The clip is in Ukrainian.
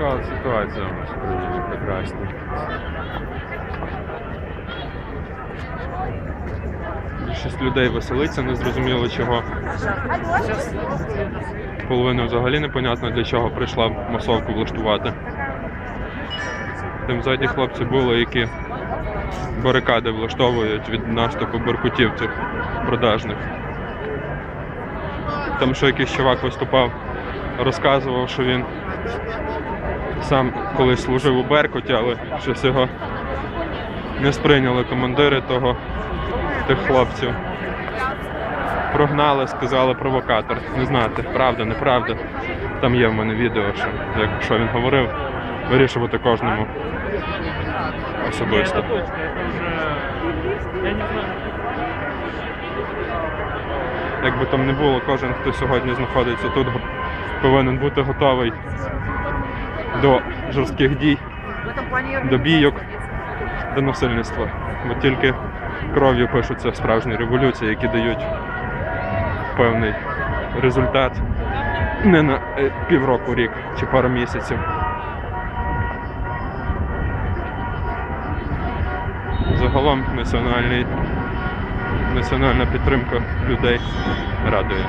ситуація у нас в прекрасна. Більшість людей веселиться, не зрозуміло чого. Половина взагалі непонятно для чого прийшла масовку влаштувати. Тим ззаді хлопці були, які барикади влаштовують від наступу беркутівців продажних. Там що якийсь чувак виступав, розказував, що він сам колись служив у Беркуті, але щось його не сприйняли командири того, тих хлопців. Прогнали, сказали провокатор. Не знати, правда, неправда. Там є в мене відео, що, як, що він говорив, вирішувати кожному особисто. Это точка, это уже... Я не знаю. Як би там не було, кожен, хто сьогодні знаходиться тут, повинен бути готовий до жорстких дій, до бійок, до насильництва. Бо тільки кров'ю пишуться справжні революції, які дають певний результат не на е, півроку, рік чи пару місяців. Загалом національний, національна підтримка людей радує.